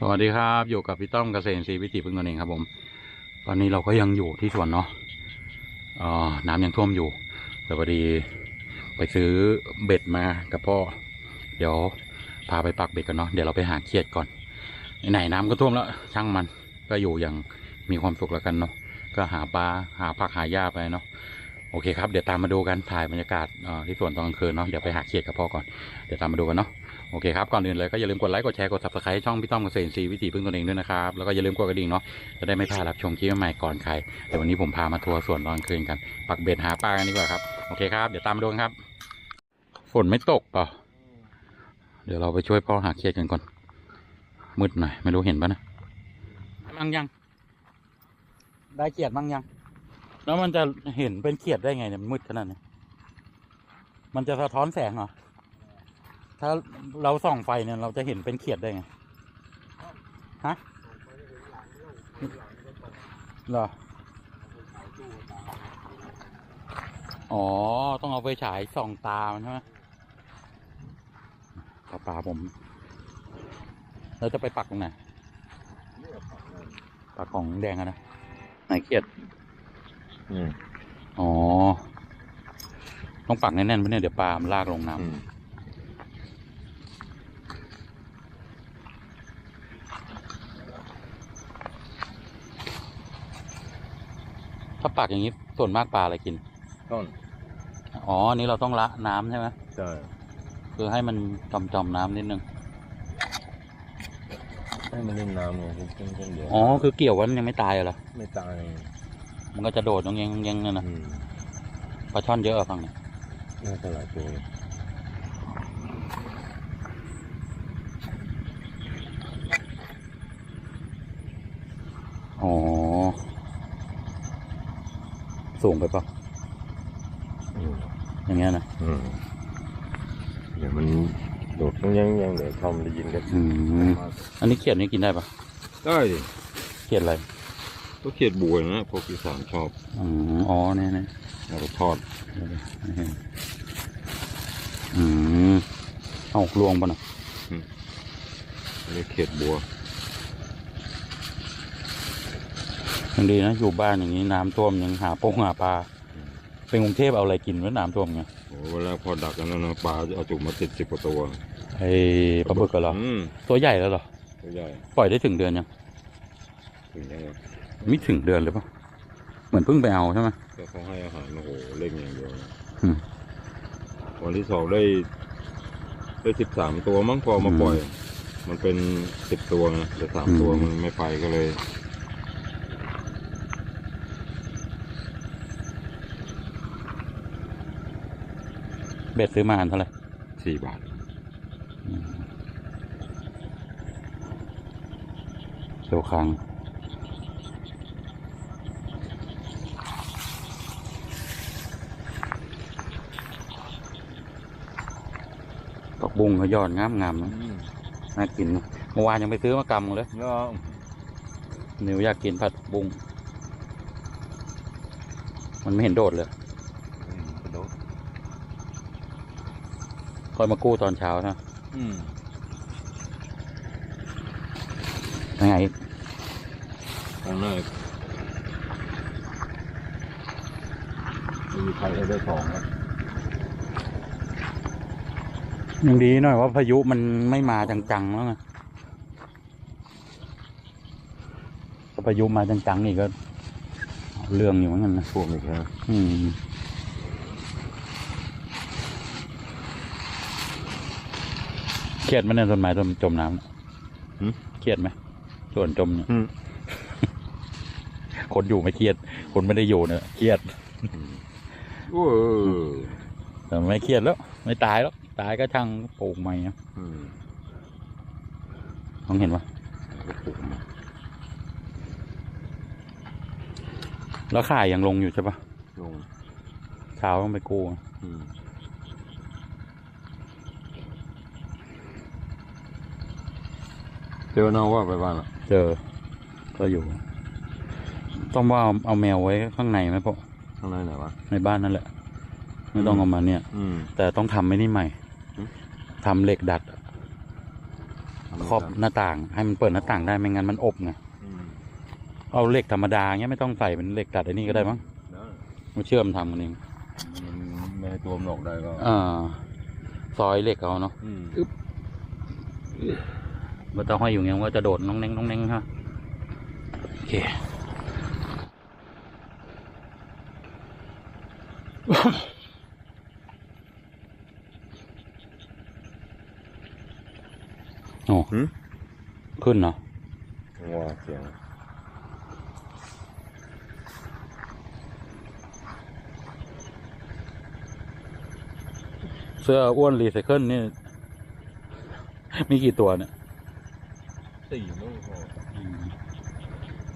สวัสดีครับ อยู่กับพี่ต้อมเกษตรศรีวิถีพึ่งตนเองครับผม ตอนนี้เราก็ยังอยู่ที่สวนเนาะเอ่อน้ำยังท่วมอยู่ แต่พอดีไปซื้อเบ็ดมากับพ่อ เดี๋ยวพาไปปักเบ็ดกันเนาะ เดี๋ยวเราไปหาเขียดก่อน ไหนน้ำก็ท่วมแล้ว ช่างมัน ก็อยู่อย่างมีความสุขแล้วกันเนาะ ก็หาปลาหาผักหาหญ้าไปเนาะ อเคครับ เดี๋ยวตามมาดูกันถ่ายบรรยากาศที่สวนตอนกลางคืนเนาะเดี๋ยวไปหาเขียดกับพ่อก่อนเดี๋ยวตามมาดูกันเนาะโอเคครับก่อนอื่นเลยก็อย่าลืมกดไลค์กดแชร์กด subscribe ช่องพี่ต้อมเกษตรศรีวิถีพึ่งตนเองด้วยนะครับแล้วก็อย่าลืมกดกระดิ่งเนาะจะได้ไม่พลาดรับชมคลิปใหม่ๆก่อนใครเดี๋ยววันนี้ผมพามาทัวร์สวนตอนกลางคืนกันปักเบ็ดหาปลากันดีกว่าครับโอเคครับเดี๋ยวตามมาดูกันครับ ฝนไม่ตกเปล่าเดี๋ยวเราไปช่วยพ่อหาเขียดกันก่อนมืดหน่อยไม่รู้เห็นปะนะมั่งยังได้เขียดมั่งยัง แล้วมันจะเห็นเป็นเขียดได้ไงเนี่ยมันมืดขนาดนี้ มันจะสะท้อนแสงเหรอ ถ้าเราส่องไฟเนี่ยเราจะเห็นเป็นเขียดได้ไง ฮะเหรอ อ๋อ ต้องเอาไฟฉายส่องตา มันใช่ไหมปลาปลาผม เราจะไปปักตรงไหน ปักของแดงอะนะ ไหนเขียด อืมอ๋อ ต้องปักแน่นๆเพราะเนี่ยเดี๋ยวปลามันลากลงน้ำอืมถ้าปักอย่างนี้ส่วนมากปลาอะไรกิน ต้นอ๋ออันนี้เราต้องละน้ำใช่ไหม ใช่คือให้มันจอมจอมๆน้ำนิดนึง ให้มันเล่นน้ำไงเพิ่งเพิ่งเดี๋ยวอ๋อ คือเกี่ยวไว้มันยังไม่ตายเหรอ ไม่ตาย มันก็จะโดดตรงยังยังนั่นนะอืมปลาช่อนเยอะอะฝั่งนี้น่าจะหลายตัวเลยอ๋อสูงไปปะอืมอย่างเงี้ยนะอืมเดี๋ยวมันโดดต้องยังยังเดี๋ยวทอมได้ยินกันอืมอันนี้เขียดนี่กินได้ปะได้ดิเขียดอะไร ก็เขียดบวยนะพวกอีสานชอบอืมอ๋อเนี่ยเนี่ยเอาไปทอดอืมเอาลวงปะนะเรียกเขียดบัวยังดีนะอยู่บ้านอย่างนี้น้ำท่วมยังหาโป้งหาปลาเป็นกรุงเทพเอาอะไรกินวะน้ำท่วมไงโอ้เวลาพอดักกันแล้วนะปลาจะเอาจุกมาติดสิบกว่าตัวไอ้ปลาบึกกันเหรออืมตัวใหญ่แล้วเหรอตัวใหญ่ปล่อยได้ถึงเดือนยังถึงยัง ไงไม่ถึงเดือนเลยปะเหมือนเพิ่งไปเอาใช่ไหมก็เขาให้อาหารโอ้โหเล่นอย่างเดียวเลยอืม วันที่สองได้ ได้สิบสามตัวมั้งพอมาอืม ปล่อย มันเป็นสิบตัวนะแต่สามอืมตัวมันไม่ไปก็เลย เบ็ดซื้อมาอันเท่าไหร่สี่บาทเดี๋ยวค้างตอก บุ้งเขายอดงามงามๆนะน่ากินนะเมื่อวานยังไปซื้อมากำเลยก็นิวอยากกินผัดบุ้งมันไม่เห็นโดดเลยกระโดดคอยมากู้ตอนเช้านะอืมยังไงอีกครั้งแรกไม่มีใครได้สองครับ ยังดีหน่อยว่าพายุมันไม่มาจังๆแล้วไงถ้าพายุมาจังๆนี่ก็เอาเรื่องอยู่เหมือนกันนะพวกนี้ครับอืมเครียดไหมเนี่ยต้นไม้ต้นจมน้ำเครียดไหมส่วนจมเนี่ยอืมคนอยู่ไม่เครียด คนไม่ได้อยู่เนี่ยเครียดโอ้แต่ไม่เครียดแล้ว ไม่ตายแล้ว ตายก็ช่างปลูกใหม่อะอืมต้องเห็นปะก็ปลูกมาแล้วข่ายยังลงอยู่ใช่ปะลงเช้าต้องไปกู้อะอืมเจอน้องว่าไปบ้านอะเจอ ก็อยู่ ต้องว่าเอาเอาแมวไว้ข้างในไหมพวกข้างในไหนวะในบ้านนั่นแหละ ไม่ต้องเอามาเนี่ย อืม แต่ต้องทำไม่นี่ใหม่อืม ทำเหล็กดัดอะทำขอบหน้าต่างให้มันเปิดหน้าต่างได้ไม่งั้นมันอบไงอืมเอาเหล็กธรรมดาเงี้ยไม่ต้องใส่เป็นเหล็กตัดไอ้นี่ก็ได้มั้งได้มาเชื่อมทำกันเองมันไม่ให้ตัวมันออกได้ก็อ่าซอยเหล็กเอาเนาะอืมมันต้องห้อยอยู่เงี้ยมันก็จะโดดน้องเน้งน้องเน้งฮะโอเค โอ้หืมขึ้นเนาะว่าเสียงเสื้ออ้วนรีไซเคิลนี่ มีกี่ตัวเนี่ยสี่มั้งพอ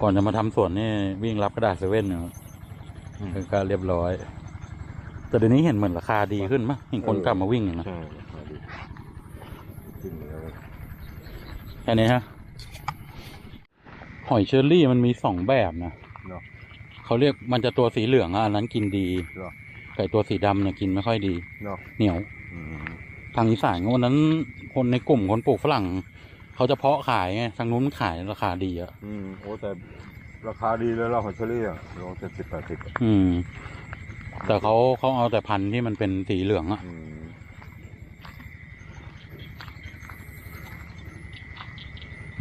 ก่อนจะมาทำสวนนี่วิ่งรับกระดาษเซเว่นเนี่ยคือการเรียบร้อย แต่เดี๋ยวนี้เห็นเหมือนราคาดีขึ้นมั้ยเห็นคนกลับมาวิ่งอย่างนะ ใช่มาดูขึ้นแล้ว แค่นี้ฮะ หอยเชอรี่มันมีสองแบบนะเนาะเขาเรียกมันจะตัวสีเหลืองอะอันนั้นกินดีเหรอไก่ตัวสีดำเนี่ยกินไม่ค่อยดีเนาะเหนียว อืมทางอีสานวันนั้น คนในกลุ่มคนปลูกฝรั่ง เขาจะเพาะขายไงทางนู้นขายราคาดีอะอืมโอ้แต่ราคาดีเลยเราหอยเชอรี่อะโลเจ็ดสิบแปดสิบอืม แต่เขาเขาเอาแต่พันธุ์ที่มันเป็นสีเหลืองอะอืม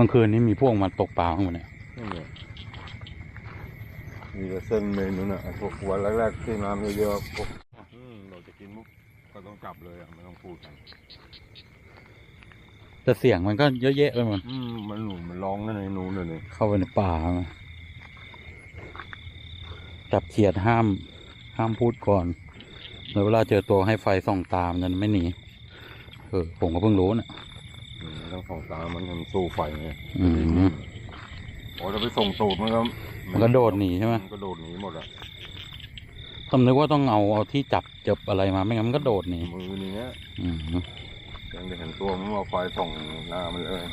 กลางคืนนี่มีพวกมาตกปลาข้างบนเนี่ยนี่เนี่ยมีแต่เส้นเมนูน่ะไอ้พวกวันแรกๆที่น้ำเยอะๆพวกอืมเราจะกินมุกก็ต้องจับเลยอะไม่ต้องพูดกันแต่เสียงมันก็เยอะแยะไปหมดอืมมันหนุนมันร้องนั่นในนู้นเลยนี่เข้าไปในป่าจับเขียดห้าม ห้ามพูดก่อนแล้วเวลาเจอตัวให้ไฟส่องตามนจะไม่หนีเออผมก็เพิ่งรู้นะอืม ทั้งสองตามันทำสู้ไฟไงอืมโอ้ถ้าไปส่งตูดมันก็มันก็โดดหนีใช่ไหมนก็โดดหนีหมดอะผมนึกว่าต้องเอาเอาที่จับจับอะไรมาไม่งั้นมันก็โดดหนีมือนี้เนี้ยอืมยังได้เห็นตัวมันเอาไฟส่องหน้ามันเลย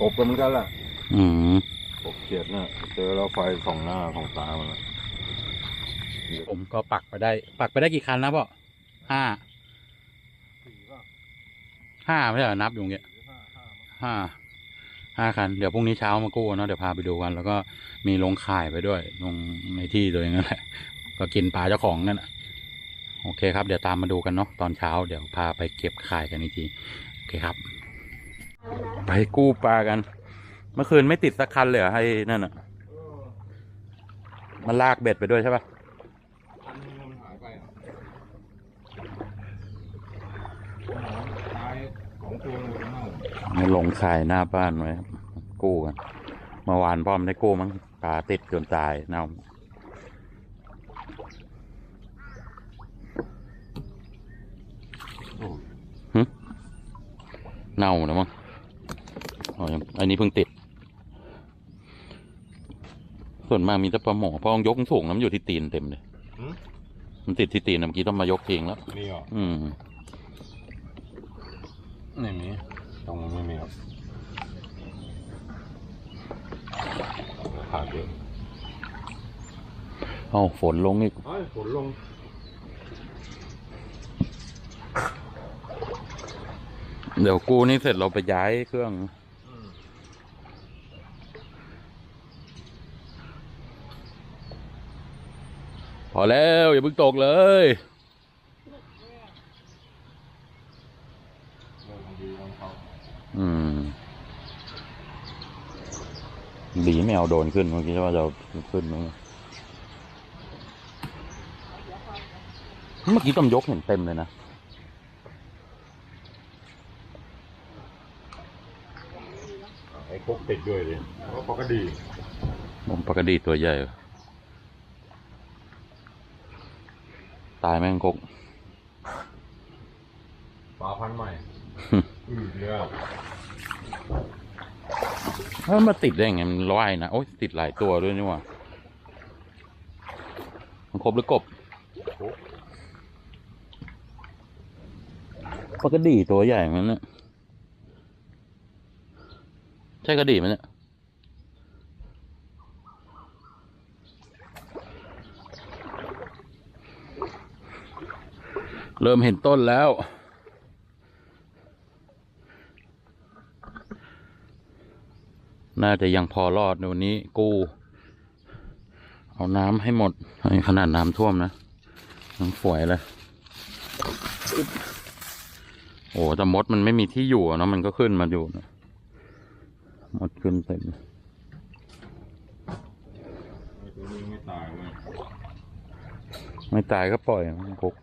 กบกันเหมือนกันแหละอืมกบเขียดน่ะเจอแล้วไฟส่องหน้าส่องตามันผมก็ปักไปได้ ปักไปได้กี่คันนะพ่อห้า ห้าไม่ใช่เหรอนับอยู่เงี้ยห้าห้าคัน เดี๋ยวพรุ่งนี้เช้ามากู้เนาะเดี๋ยวพาไปดูกัน แล้วก็มีลงข่ายไปด้วยลงในที่ตัวเองนั่นแหละก็กินปลาเจ้าของนั่นแหละโอเคครับ เดี๋ยวตามมาดูกันเนาะตอนเช้า เดี๋ยวพาไปเก็บข่ายกันอีกทีโอเคครับ ไปกู้ปลากัน เมื่อคืนไม่ติดสักคันเลยเหรอให้นั่นอะมันลากเบ็ดไปด้วยใช่ปะ อันนึงมันหายไปอะตายสองตัวเลยเน่านี่ลงขายหน้าบ้านไว้ครับกู้กันเมื่อวานพ่อมนได้กู้มั้งปลาติดจนตายเน่าหึเน่าแล้วมั้งอ๋อยังอันนี้เพิ่งติด ส่วนมากมีแต่ปลาหมอเพราะยกสูงน้ำนอยู่ที่ตีนเต็มเลยหืมมันติดที่ตีนนะเมื่อกี้ต้องมายกทิ้งแล้วมีเหรออืมไม่มี ตรงนั้นไม่มีหรอกขาดเยอะเอาฝนลงอีกเฮ้ยฝนลง เดี๋ยวกูนี่เสร็จเราไปย้ายเครื่อง พอแล้ว อย่าเพิ่งตกเลย อืม ดีไม่เอาโดนขึ้นเมื่อกี้ว่าจะเอาขึ้นมั้งเมื่อกี้ต้มยกเห็นเต็มเลยนะไอ้พกติดด้วยเลยเพราะปกติผมปกติตัวใหญ่ ตายแม่งกกปลาพันธุ์ใหม่อืด เนื้อมาติดได้ไงมันว่ายนะโอ้ยติดหลายตัวด้วยนี่หว่ามันครบหรือกบปกติตัวใหญ่มันเนี่ยใช่กระดี่ไหมเนี่ยเริ่มเห็นต้นแล้ว น่าจะยังพอรอดในวันนี้กู้ เอาน้ำให้หมดขนาดน้ำท่วมนะน้ำฝวยเลยโอ้แต่มดมันไม่มีที่อยู่นะมันก็ขึ้นมาอยู่นะมดขึ้นเต็มไอ้ตัวนี้ไม่ตายเลยไม่ตายก็ปล่อยมันกุก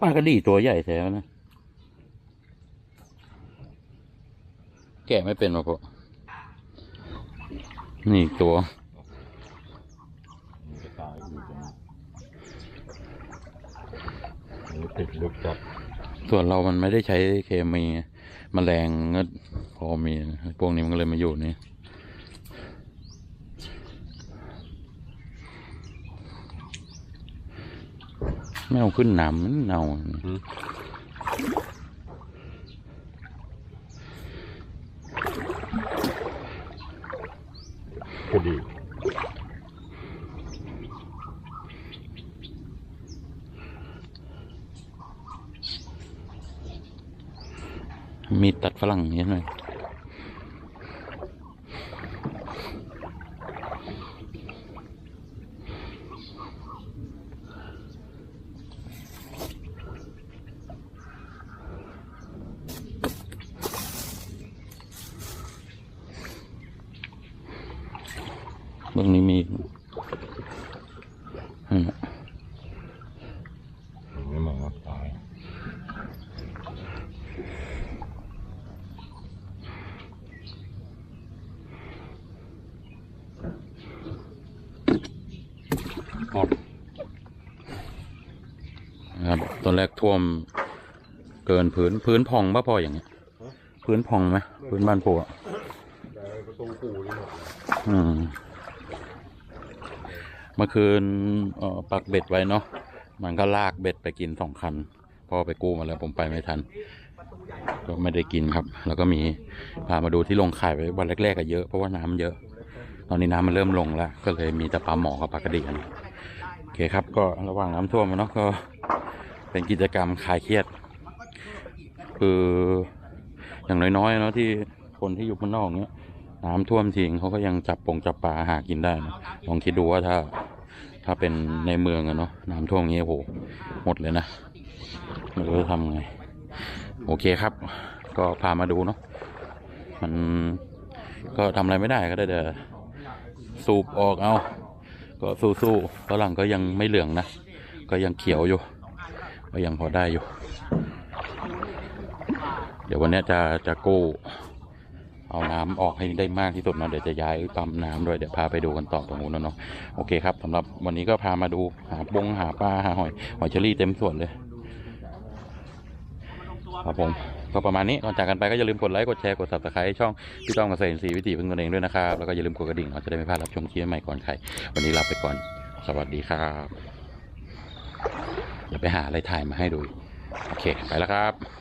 ปลากระดีตัวใหญ่แท้นะ แกะไม่เป็นหรอกพวกนี่อีกตัวมันจะตายอยู่ตรงนี้อันนี้ติดลึกจัดส่วนเรามันไม่ได้ใช้เคมีไงแมลงก็พอมีนะพวกนี้มันก็เลยมาอยู่นี่ไม่เอาขึ้นน้ำมันเน่า ตัดฝรั่งนิดหน่อยเบื้องนี้มีอีกนั่นน่ะ ไม่มองว่าตาย นะครับตอนแรกท่วมเกินพื้นพื้นพองป่ะพออย่างเงี้ยพื้นพองไหมพื้นบ้านปูอะแต่ประตูปูนี่หมดเลยอืมเมื่อคืนเอ่อปักเบ็ดไว้เนาะมันก็ลากเบ็ดไปกินสองคันพ่อไปกู้มาแล้วผมไปไม่ทัน ก็ไม่ได้กินครับ แล้วก็มีพามาดูที่ลงข่ายไว้วันแรกๆก็เยอะเพราะว่าน้ำเยอะ ตอนนี้น้ำมันเริ่มลงแล้ว ก็เลยมีแต่ปลาหมอกับปลากระดีกันโอเคครับก็ระหว่างน้ำท่วมเนาะก็เป็นกิจกรรมคลายเครียด คืออย่างน้อยๆเนาะที่คนที่อยู่ข้างนอกเนี้ยน้ำท่วมทิ้งเขาก็ยังจับปงจับปลาหากินได้นะลองคิดดูว่าถ้า ถ้าเป็นในเมืองอะเนาะน้ำท่วมอย่างเงี้ยโหหมดเลยนะไม่รู้จะทำไง โอเคครับ ก็พามาดูเนาะมันก็ทำอะไรไม่ได้ก็ได้แต่สูบออกเอา ก็สู้ๆฝรั่งก็ยังไม่เหลืองนะ ก็ยังเขียวอยู่ ก็ยังพอได้อยู่ เดี๋ยววันนี้จะจะกู้เอาน้ำออกให้ได้มากที่สุดเนาะเดี๋ยวจะย้ายปั๊มน้ำด้วยเดี๋ยวพาไปดูกันต่อตรงนู้นเนาะโอเคครับสำหรับวันนี้ก็พามาดูหาปงหาปลาหาหอยหอยเชอรี่เต็มส่วนเลยครับผม ก็ประมาณนี้ก่อนจากกันไปก็อย่าลืมกดไลค์กดแชร์กดซับสไครต์ช่องพี่ต้อมเกษตรสีวิถีพึ่งตนเองด้วยนะครับแล้วก็อย่าลืมกดกระดิ่งเราจะได้ไม่พลาดรับชมคลิปใหม่ก่อนใครวันนี้ลาไปก่อนสวัสดีครับเดี๋ยวไปหาอะไรถ่ายมาให้ดูโอเคไปแล้วครับ